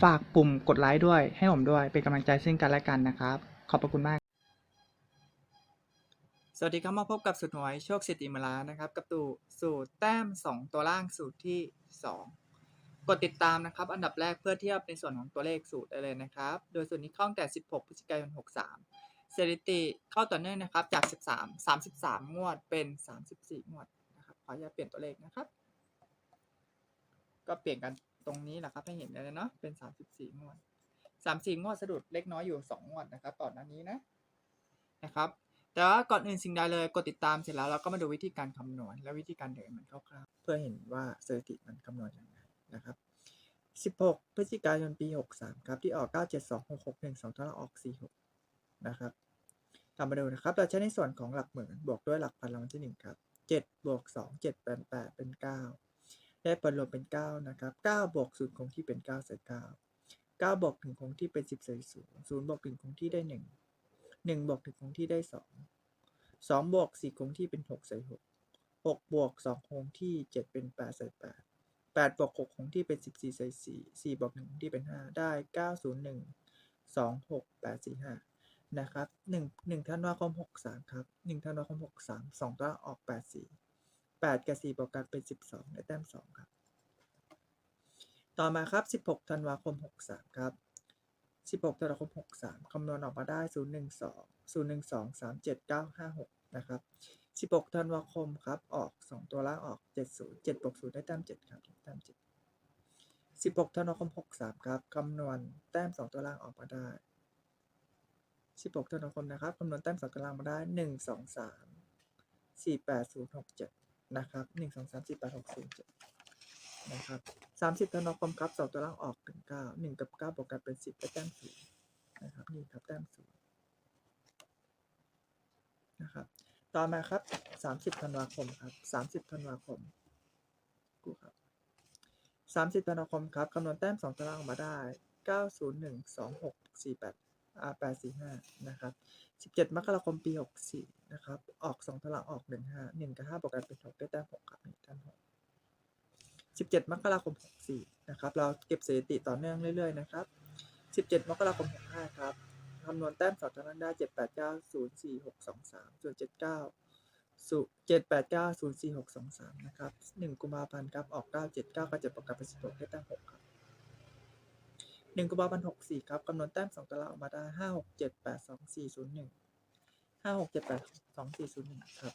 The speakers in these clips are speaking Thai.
ฝากปุ่มกดไลค์ด้วย ให้ผมด้วย เป็นกำลังใจซึ่งกันและกันนะครับ ขอบพระคุณมาก สวัสดีครับมาพบกับสูตรหวยโชคสิทธิมลานะครับ กับตู่สูตรแต้ม 2 ตัวล่างสูตรที่ 2 กดติดตามนะครับ อันดับแรกเพื่อเทียบในส่วนของตัวเลขสูตรได้เลยนะครับ โดยสูตรนี้เข้าตั้งแต่ 16 พฤศจิกายน 63สถิติเข้าต่อเนื่องนะครับ จาก 13 33 งวดเป็น 34 งวดนะครับ ขออนุญาตเปลี่ยนตัวเลขนะครับ ก็เปลี่ยนกัน ตรงนี้แหละครับให้เห็นเลยเนาะเป็น34งวด34งวดสะดุดเล็กน้อยอยู่2งงวดนะครับก่อนหน้านี้นะนะครับ แต่ว่าก่อนอื่นสิ่งใดเลยกดติดตามเสร็จแล้วเราก็มาดูวิธีการคำนวณ และวิธีการเดินมันคร่าวๆเพื่อเห็นว่าสถิติมันคำนวณยังไงนะครับ16 พฤศจิกายนปี 63 ครับ ที่ออก 97261 2ตัวละออก 46 นะครับตามมาดูนะครับ เราใช้ในส่วนของหลักหมื่นบวกด้วยหลักพันรางวัลที่ 1 ครับ 7 บวก 2 7 8 8 เป็น 9 ได้ผลรวมเป็น 9 นะครับ9บวก0คงที่เป็น 9 ใส่9 9บวก1คงที่เป็น 10 ใส่0 0บวก1คงที่ได้ 1 1บวก1คงที่ได้ 2 2บวก4คงที่เป็น 6 ใส่ 6 6บวก2คงที่ 7 เป็น 8 ใส่ 8 8บวก6คงที่เป็น 14 ใส่4 4บวก1คงที่เป็น 5 ได้ 901 2 6 8 4 5นะครับ1 1ธันวาคม 63 ครับ1ธันวาคม 63 2ตัวออก 84 แปดกับสี่บวกกันเป็นสิบสองได้แต้มสองครับ ต่อมาครับสิบหกธันวาคมหกสามครับสิบหกธันวาคมหกสามคำนวณออกมาได้ศูนย์หนึ่งสองศูนย์หนึ่งสองสามเจ็ดเก้าห้าหกนะครับสิบหกธันวาคมครับ ออกสองตัวล่างออกเจ็ดศูนย์เจ็ดบวกศูนย์ได้แต้มเจ็ดครับแต้มเจ็ดสิบหกธันวาคมหกสามครับคำนวณแต้มสองตัวล่างออกมาได้สิบหกธันวาคมนะครับคำนวณแต้มสองตัวล่างมาได้หนึ่งสองสามสี่แปดศูนย์หกเจ็ด นะครับ1 2 3 4 8 6 0 7นะครับ30ธันวาคมครับ2ตัวล่างออกถึง9 1กับ9บวกกันเป็น10ได้แต้ม0นะครับนี่ครับแต้ม0นะครับต่อมาครับ30ธันวาคมครับ30ธันวาคมกูครับ30ธันวาคมครับคำนวณแต้ม2ตารางออกมาได้901 26 48อ่า845นะครับ17มกราคมปี64นะครับ ออก2ตารางออก15 1กับ5บวกกันเป็น6ได้แต้ม6ครับนี่แต้ม6 17มกราคม64นะครับ เราเก็บสถิติต่อเนื่องเรื่อยๆนะครับ17มกราคม65ครับคำนวณแต้มสองตารางได้เจ็ดแปดเก้าศูนย์สี่หกสองสามส่วนเจ็ดเก้าศูเจ็ดแปดเก้าศูนย์สี่หกสองสามนะครับหนึ่งกุมภาพันธ์ครับ ออกเก้าเจ็ดเก้าก็จะประกาศเป็นสิบหกได้แต้มหกครับ หนึ่งกุมภาพันธ์หกสี่ครับคำนวณแต้มสองตารางออกมาได้ห้าหกเจ็ดแปดสองสี่ศูนย์หนึ่งห้าหกเจ็ดแปดสองสี่ศูนย์หนึ่งครับ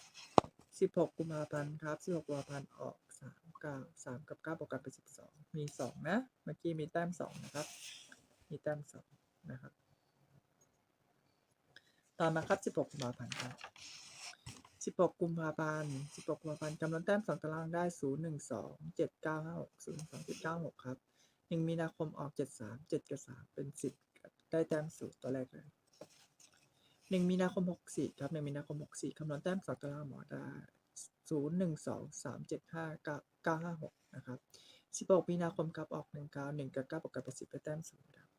สิบหกกุมภาพันธ์ครับสิบหกกุมภาพันธ์ออกสามเก้าสามกับเก้าประกาศเป็นสิบสองมีสองนะ เมื่อกี้มีแต้มสองนะครับ มีแต้มสองนะครับ ต่อมาครับ16กุมภาพันธ์ครับ16กุมภาพันธ์16กุมภาพันธ์จำนวนแต้ม2ตารางได้0 1 2 7 9 5 6 0 2 7 9 6ครับ 1มีนาคมออก7 3 7กับ3เป็น10ครับได้แต้มสูตรตัวแรกเลย1มีนาคม64ครับ1มีนาคม64คำนวณแต้ม2ตารางหมอได้0 1 2 3 7 5 9 9 5 6นะครับ16มีนาคมครับออก1 9 1กับ9บวกกันเป็น10ได้แต้มสูตรครับ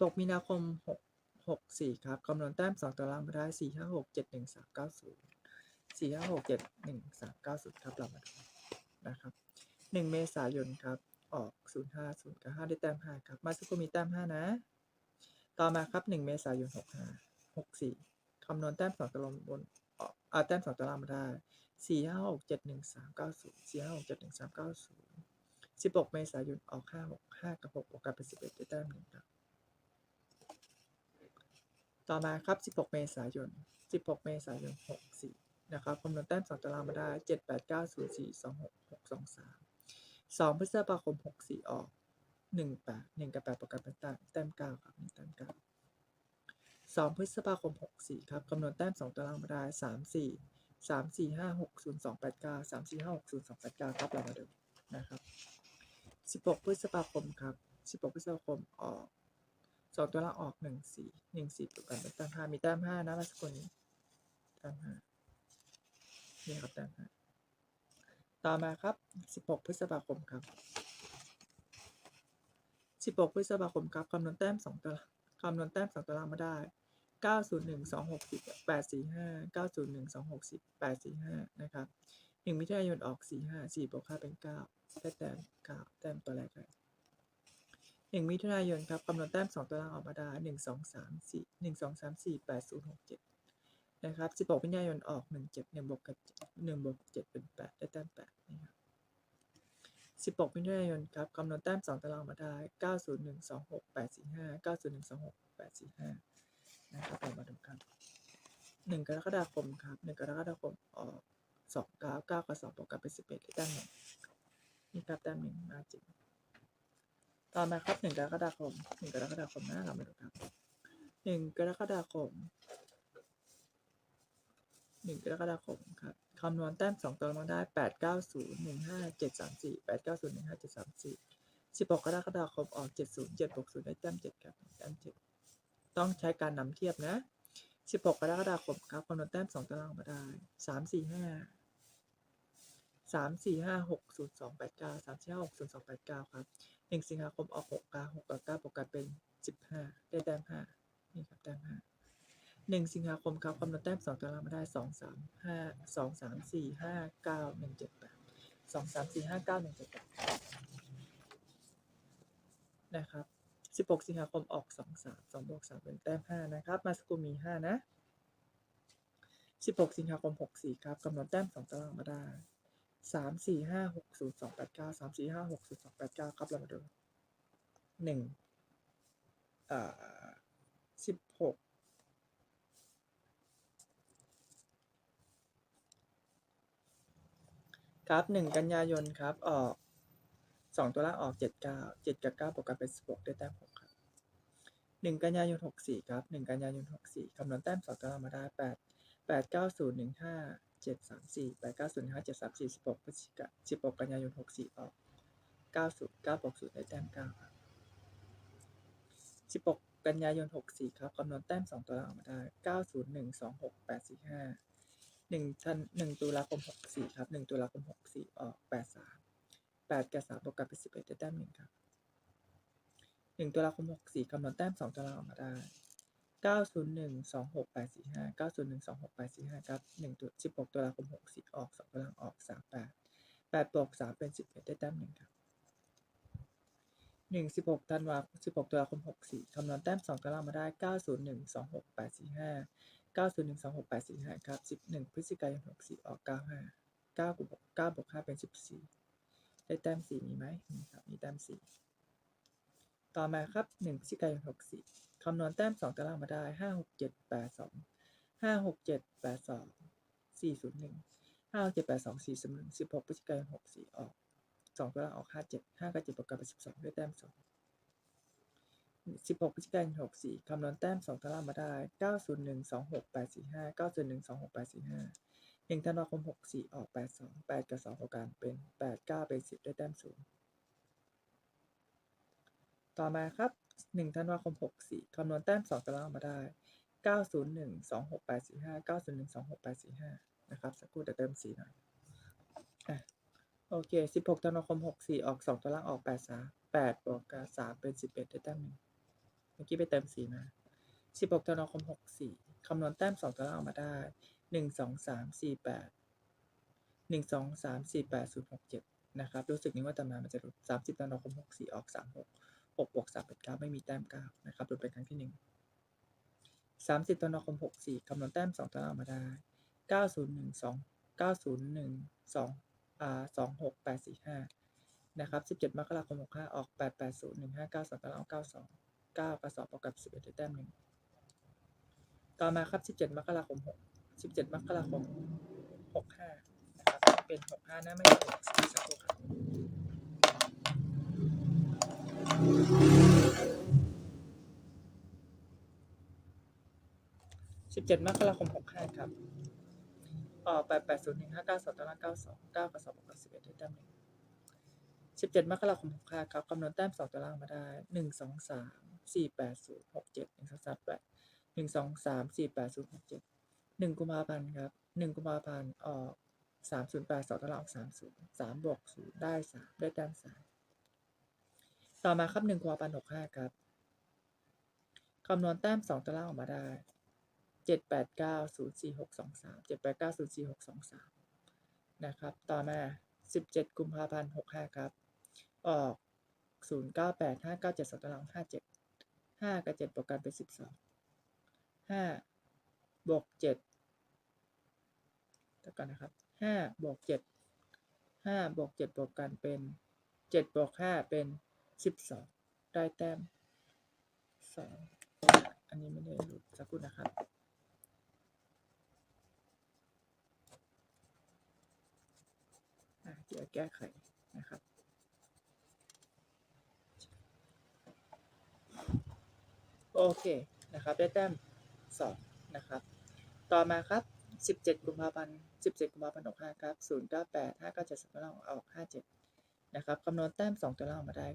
16มีนาคม6หกสี่ครับคำนวณแต้มสองตารางมาได้สี่ห้าหกเจ็ดหนึ่งสามเก้าศูนย์สี่ห้าหกเจ็ดหนึ่งสามเก้าศูนย์ครับเรามาดูนะครับ หนึ่งเมษายนครับ ออกศูนย์ห้าศูนย์กับห้าได้แต้มห้าครับ มาสักครู่มีแต้มห้านะ ต่อมาครับหนึ่งเมษายนหกห้าหกสี่คำนวณแต้มสองตารางบนออาแต้มสองตารางมาได้สี่ห้าหกเจ็ดหนึ่งสามเก้าศูนย์สี่ห้าหกเจ็ดหนึ่งสามเก้าศูนย์สิบหกเมษายนออกห้าหกห้ากับหกบวกกันเป็นสิบเอ็ดได้แต้มหนึ่งครับ ต่อมาครับ16เมษายน16เมษายน64นะครับคำนวณแต้มสองตารางมาได้7 8 9 0 4 2 6 6 สองพฤษภาคมหกสี่ออกหนึ่งแปดหนึ่งกับแปดประกันเป็นแต้มแต้มเก้าครับแต้มเก้าสองพฤษภาคมหกสี่ครับคำนวณแต้มสองตารางเวลาสามสี่สามสี่ห้าหกศูนย์สองแปดเก้าสามสี่ห้าหกศูนย์สองแปดเก้าครับเรามาดูนะครับสิบหกพฤษภาคมครับสิบหกพฤษภาคมออกสองตัวละออกหนึ่งสี่หนึ่งสี่ประกันเป็นแต้มห้ามีแต้มห้านะรัสกุลนี้แต้มห้านี่ครับแต้มห้า ต่อมาครับ 16 พฤษภาคมครับ 16 พฤษภาคมครับคำนวณแต้ม2ตารางคำนวณแต้ม2ตารางมาได้ 901 260 845 901 260 845 นะครับหนึ่งมิถุนายนออก 4 5 4บวกค่าเป็น 9 ได้แต้ม 9 แต้มตัวแรกเลยงมิถุนายนครับคำนวณแต้ม 2 ตารางออกมาได้ 1 2 3 4 1 2 3 4 8 0 6 7 นะครับสิบหกมิถุนายนออกหนึ่งเจ็ดหนึ่งบวกกับหนึ่งบวกเจ็ดเป็นแปดได้แต้มแปดนะครับสิบหกมิถุนายนครับกำหนดแต้มสองตัวล่างมาได้เก้าศูนย์หนึ่งสองหกแปดสี่ห้าเก้าศูนย์หนึ่งสองหกแปดสี่ห้านะครับเรามาดูกันหนึ่งกรกฎาคมครับหนึ่งกรกฎาคมออกสองเก้าเก้ากับสองบวกกันเป็นสิบเอ็ดได้แต้มหนึ่งนี่ครับแต้มหนึ่งมาจริงต่อมาครับหนึ่งกรกฎาคมหนึ่งกรกฎาคมนะเรามาดูครับหนึ่งกรกฎาคม หนึ่งกรกฎาคมครับคำนวณแต้มสองตัวมาได้แปดเก้าศูนย์หนึ่งห้าเจ็ดสามสี่แปดเก้าศูนย์หนึ่งห้าเจ็ดสามสี่สิบหกกรกฎาคมออกเจ็ดศูนย์เจ็ดหกศูนย์ได้แต้มเจ็ดครับแต้มเจ็ดต้องใช้การนำเทียบนะสิบหกกรกฎาคมครับคำนวณแต้มสองตัวลงมาได้สามสี่ห้าสามสี่ห้าหกศูนย์สองแปดเก้าสามสี่ห้าหกศูนย์สองแปดเก้าครับหนึ่งสิงหาคมออกหกก้าหกกับเก้าบวกกันเป็นสิบห้าได้แต้มห้านี่ครับแต้มห้า หนึ่งสิงหาคมครับกำหนดแต้มสองตัวล่างมาได้สองสามห้าสองสามสี่ห้าเก้าหนึ่งเจ็ดแปดสองสามสี่ห้าเก้าหนึ่งเจ็ดแปดนะครับสิบหกสิงหาคมออกสองสามสองบวกสามเป็นแต้มห้านะครับ มาสกุมีห้านะสิบหกสิงหาคมหกสี่ครับกำหนดแต้มสองตัวล่างมาได้สามสี่ห้าหกศูนย์สองแปดเก้าสามสี่ห้าหกศูนย์สองแปดเก้าครับเรามาดูหนึ่งอ่าสิบหก ครับหนึ่งกันยายนครับออกสองตัวล่างออกเจ็ดเก้าเจ็ดกับเก้าบวกกันเป็นสิบหกได้แต้มหกครับหนึ่งกันยายนหกสี่ครับหนึ่งกันยายนหกสี่คำนวณแต้มสองตัวล่างมาได้แปดแปดเก้าศูนย์หนึ่งห้าเจ็ดสามสี่แปดเก้าศูนย์ห้าเจ็ดสามสี่สิบหกพฤศจิกาสิบหกกันยายนหกสี่ออกเก้าศูนย์เก้าบวกศูนย์ได้แต้มเก้าครับสิบหกกันยายนหกสี่ครับคำนวณแต้มสองตัวเราออกมาได้เก้าศูนย์หนึ่งสองหกแปดสี่ห้า หนึ่งทันหนึ่งตุลาคมหกสี่ครับหนึ่งตุลาคมหกสี่ออกแปดสามแปดกับสามบวกกันเป็นสิบเอ็ดได้แต้มหนึ่งครับหนึ่งตุลาคมหกสี่คำนวณแต้มสองตัวเราออกมาได้เก้าศูนย์หนึ่งสองหกแปดสี่ห้าเก้าศูนย์หนึ่งสองหกแปดสี่ห้าครับหนึ่งตัวสิบหกตุลาคมหกสี่ออกสองกำลังออกสามแปดแปดบวกสามเป็นสิบเอ็ดได้แต้มหนึ่งครับหนึ่งสิบหกธันวาสิบหกตุลาคมหกสี่คำนวณแต้มสองกำลังมาได้เก้าศูนย์หนึ่งสองหกแปดสี่ห้า เก้าศูนย์หนึ่งสองหกแปดสี่ห้าครับสิบหนึ่งพฤศจิกายนหกสี่ออกเก้าห้าเก้าบวกเก้าบวกห้าเป็นสิบสี่ได้แต้มสี่มีไหมมีครับ มีแต้มสี่ต่อมาครับหนึ่งพฤศจิกายนหกสี่คำนวณแต้มสองตารางมาได้ห้าหกเจ็ดแปดสองห้าหกเจ็ดแปดสองสี่ศูนย์หนึ่งห้าหกเจ็ดแปดสองสี่ศูนย์หนึ่งสิบหกพฤศจิกายนหกสี่ออกสองตารางออกห้าเจ็ดห้ากับเจ็ดบวกกันเป็นสิบสองได้แต้มสอง สิบหกพฤศจิกายนหกสี่คำนวณแต้มสองตารางมาได้เก้าศูนย์หนึ่งสองหกแปดสี่ห้าเก้าศูนย์หนึ่งสองหกแปดสี่ห้าหนึ่งธันวาคมหกสี่ออกแปดสองแปดกับสองบวกกันเป็นแปดเก้าเป็นสิบได้แต้มศูนย์ต่อมาครับหนึ่งธันวาคมหกสี่คำนวณแต้มสองตารางมาได้เก้าศูนย์หนึ่งสองหกแปดสี่ห้าเก้าศูนย์หนึ่งสองหกแปดสี่ห้านะครับ สักครู่เดี๋ยวเติมสีหน่อยอะโอเคสิบหกธันวาคมหกสี่ออกสองตารางออกแปดสามแปดบวกกับสามเป็นสิบเอ็ดได้แต้มหนึ่ง เมื่อกี้ไปเติมสีมาสิบหกธันวาคมหกสี่คำนวณแต้มสองตารางออกมาได้หนึ่งสองสามสี่แปดหนึ่งสองสามสี่แปดศูนย์หกเจ็ดนะครับ รู้สึกนี้ว่าตำนานมันจะหลุดสามสิบธันวาคมหกสี่ออกสามหกหกบวกสามเป็นเก้าไม่มีแต้มเก้านะครับโดยเป็นครั้งที่หนึ่งสามสิบธันวาคมหกสี่คำนวณแต้มสองตารางมาได้เก้าศูนย์หนึ่งสองเก้าศูนย์หนึ่งสองอ่าสองหกแปดสี่ห้านะครับสิบเจ็ดมกราคมหกห้าออกแปดแปดศูนย์หนึ่งห้าเก้าสองตารางเก้าสอง 9กับประกอบ 11ได้แต้มหนึ่งต่อมาครับ 17 มกราคม 6 17 มกราคม 65 นะครับ เป็น 65นะไม่ใช่64สักครู่ครับสิบเจ็ดมกราคมหกห้าครับออกแปดแปดศูนย์หนึ่งห้าเก้าสองตารางเก้าสองเก้ากับสองกับสิบเอ็ดได้แต้มหนึ่งสิบเจ็ดมกราคมหกห้าครับคำนวณแต้มสองตารางมาได้หนึ่งสองสาม สี่แปดศูนย์หกเจ็ดหนึ่งสองสามแปดหนึ่งสองสามสี่แปดศูนย์หกเจ็ดหนึ่งกุมภาพันธ์ครับหนึ่งกุมภาพันธ์ออกสามศูนย์แปดสองตารางสามศูนย์สามบวกศูนย์ได้สามได้แต้มสามต่อมาครับหนึ่งกุมภาพันธ์หกห้าครับคำนวณแต้มสองตารางออกมาได้เจ็ดแปดเก้าศูนย์สี่หกสองสามเจ็ดแปดเก้าศูนย์สี่หกสองสามนะครับ ต่อมาสิบเจ็ดกุมภาพันธ์หกห้าครับ ออกศูนย์เก้าแปดห้าเก้าเจ็ดสองตารางห้าเจ็ด ห้ากับเจ็ดบวกกันเป็นสิบสองห้าบวกเจ็ดเดี๋ยวก่อนนะครับห้าบวกเจ็ดห้าบวกเจ็ดบวกกันเป็นเจ็ดบวกห้าเป็นสิบสองได้แต้มสองอันนี้ไม่ได้รู้สักครู่นะครับเดี๋ยวแก้ไขนะครับ โอเคนะครับได้แต้มสองนะครับ ต่อมาครับ 17 กุมภาพันธ์17 กุมภาพันธ์65ครับ098 597สตารางออก 57 นะครับคำนวณแต้ม 2ตารางมาได้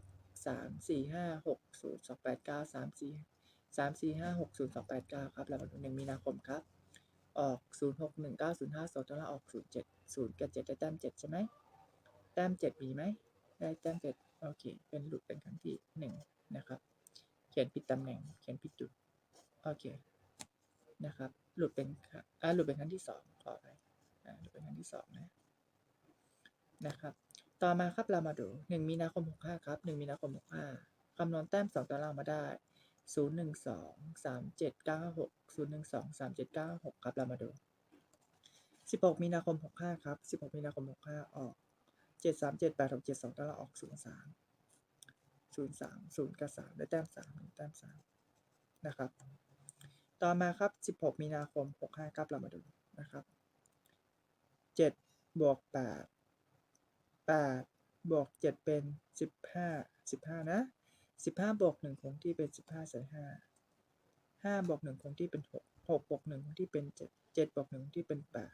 3 4 5 6 0 2 8 9 3 4 3 4 5 6 0 2 8 9 ครับแล้วมาดู1มีนาคมครับ ออก 0 6 1 9 0 5 2ตารางออก 0 7 0กับ7ได้แต้ม 7 ใช่ไหมแต้มเจ็ดมีไหมได้แต้มเจ็ดโอเค เป็นหลุดเป็นครั้งที่หนึ่งนะครับ ขียนผิดตำแหน่ง เขียนผิดจุด โอเค นะครับ หลุดเป็นอ่าหลุดเป็นครั้งที่สองขอไปอ่าหลุดเป็นครั้งที่สองนะ นะครับ ต่อมาครับเรามาดูหนึ่งมีนาคมหกห้าครับหนึ่งมีนาคมหกห้าคำนวณแต้มสองตารางมาได้ศูนย์หนึ่งสองสามเจ็ดเก้าหกศูนย์หนึ่งสองสามเจ็ดเก้าหกครับเรามาดูสิบหกมีนาคมหกห้าครับสิบหกมีนาคมหกห้าออกเจ็ดสามเจ็ดแปดหกเจ็ดสองตารางออกศูนย์สาม ศูนย์สามศูนย์กับสามได้แต้มสามแต้มสามนะครับ ต่อมาครับสิบหกมีนาคมหกห้าครับเรามาดูนะครับเจ็ดบวกแปดแปดบวกเจ็ดเป็นสิบห้าสิบห้านะสิบห้าบวกหนึ่งคงที่เป็นสิบห้าใส่ห้าห้าบวกหนึ่งคงที่เป็นหกหกบวกหนึ่งคงที่เป็นเจ็ดเจ็ดบวกหนึ่งคงที่เป็นแปด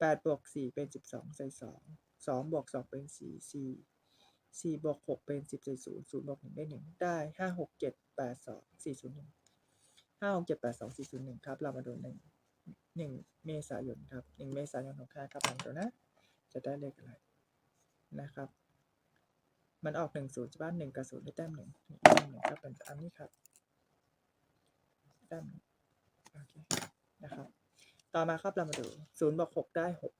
แปดบวกสี่เป็นสิบสองใส่สองสองบวกสองเป็นสี่สี่ สี่บวกหกเป็นสิบใส่ศูนย์ศูนย์บวกหนึ่งได้หนึ่งได้ห้าหกเจ็ดแปดสองสี่ศูนย์หนึ่งห้าหกเจ็ดแปดสองสี่ศูนย์หนึ่งครับ เรามาดูหนึ่งหนึ่งเมษายนครับหนึ่งเมษายนของค่าครับลองดูนะ จะได้เลขอะไรนะครับ มันออกหนึ่งศูนย์ใช่ป่ะหนึ่งกับศูนย์ได้แต้มหนึ่งแต้มหนึ่งครับเป็นอันนี้ครับแต้มหนึ่งโอเคนะครับ ต่อมาครับเรามาดูศูนย์บวกหกได้หก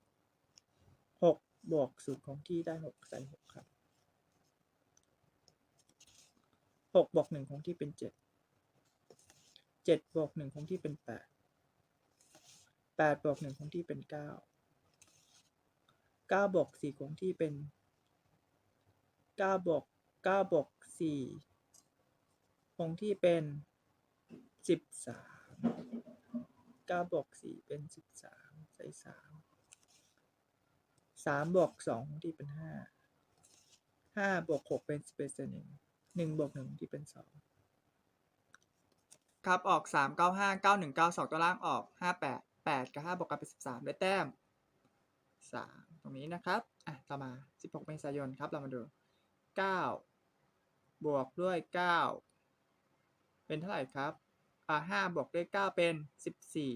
หกบวกศูนย์ของที่ได้หกใส่หกครับ หกบวกหนึ่งของที่เป็นเจ็ดเจ็ดบวกหนึ่งของที่เป็นแปดแปดบวกหนึ่งของที่เป็นเก้าเก้าบวกสี่ของที่เป็นเก้าบวกเก้าบวกสี่คงที่เป็นสิบสามเก้าบวกสี่เป็นสิบสามใส่สามสามบวกสองคงที่เป็นห้าห้าบวกหกเป็นสิบเอ็ดส่วนหนึ่ง หนึ่งบวกหนึ่งที่เป็นสองครับออกสามเก้าห้าเก้าหนึ่งเก้าสองตัวล่างออกห้าแปดแปดกับห้าบวกกันเป็นสิบสามได้แต้มสามตรงนี้นะครับอะต่อมาสิบหกเมษายนครับเรามาดูเก้าบวกด้วยเก้าเป็นเท่าไหร่ครับอ่าห้าบวกด้วยเก้าเป็นสิบสี่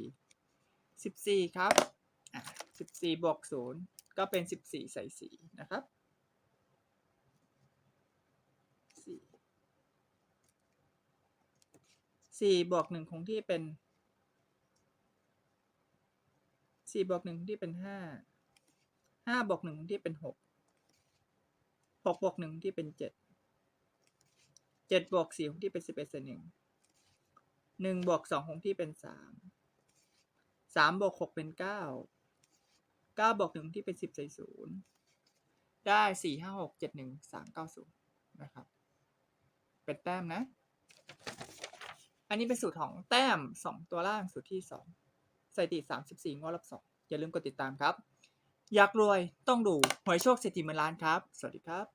สิบสี่ครับอะสิบสี่บวกศูนย์ก็เป็นสิบสี่ใส่สี่นะครับสี่ สี่บวกหนึ่งคงที่เป็นสี่บวกหนึ่งที่เป็นห้าห้าบวกหนึ่งที่เป็นหกหกบวกหนึ่งที่เป็นเจ็ดเจ็ดบวกสี่คงที่เป็นสิบเอ็ดส่วนหนึ่งหนึ่งบวกสองคงที่เป็นสามสามบวกหกเป็นเก้าเก้าบวกหนึ่งที่เป็นสิบใส่ศูนย์ได้สี่ห้าหกเจ็ดหนึ่งสามเก้าศูนย์นะครับ เป็นแต้มนะันนี้เป็นสูตรของแต้มสองตัวล่างสูตรที่สองสถิติสามสิบสี่งวดรับสองอย่าลืมกดติดตามครับ อยากรวยต้องดูหวยโชคเศรษฐีเมืองล้านครับ สวัสดีครับ